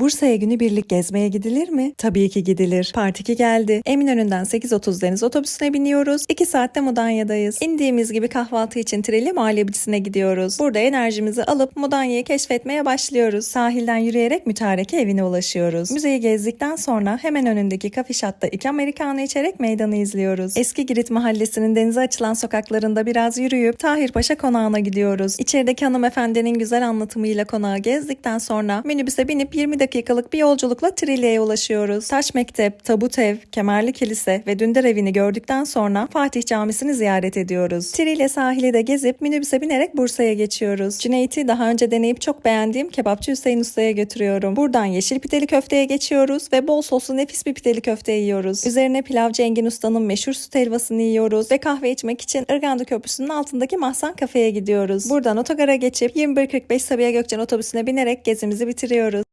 Bursa'ya günübirlik gezmeye gidilir mi? Tabii ki gidilir. Part 2 geldi. Eminönü'nden 8.30 deniz otobüsüne biniyoruz. 2 saatte Mudanya'dayız. İndiğimiz gibi kahvaltı için Treli Muhallebicisi'ne gidiyoruz. Burada enerjimizi alıp Mudanya'yı keşfetmeye başlıyoruz. Sahilden yürüyerek mütareke evine ulaşıyoruz. Müzeyi gezdikten sonra hemen önündeki kafişatta iki Amerikanı içerek meydanı izliyoruz. Eski Girit mahallesinin denize açılan sokaklarında biraz yürüyüp Tahir Paşa konağına gidiyoruz. İçerideki hanımefendinin güzel anlatımıyla konağı gezdikten sonra minibüse binip 20 dakikalık bir yolculukla Trilya'ya ulaşıyoruz. Taş Mektep, Tabut Ev, Kemerli Kilise ve Dündar Evi'ni gördükten sonra Fatih Camisi'ni ziyaret ediyoruz. Trilya sahili de gezip minibüse binerek Bursa'ya geçiyoruz. Cüneyt'i daha önce deneyip çok beğendiğim kebapçı Hüseyin Usta'ya götürüyorum. Buradan yeşil pideli köfteye geçiyoruz ve bol soslu nefis bir pideli köfte yiyoruz. Üzerine pilavcı Engin Usta'nın meşhur süt helvasını yiyoruz ve kahve içmek için Irganda Köprüsü'nün altındaki Mahsan Kafe'ye gidiyoruz. Buradan otogara geçip 21.45 Sabiha Gökçen otobüsüne binerek gezimizi bitiriyoruz.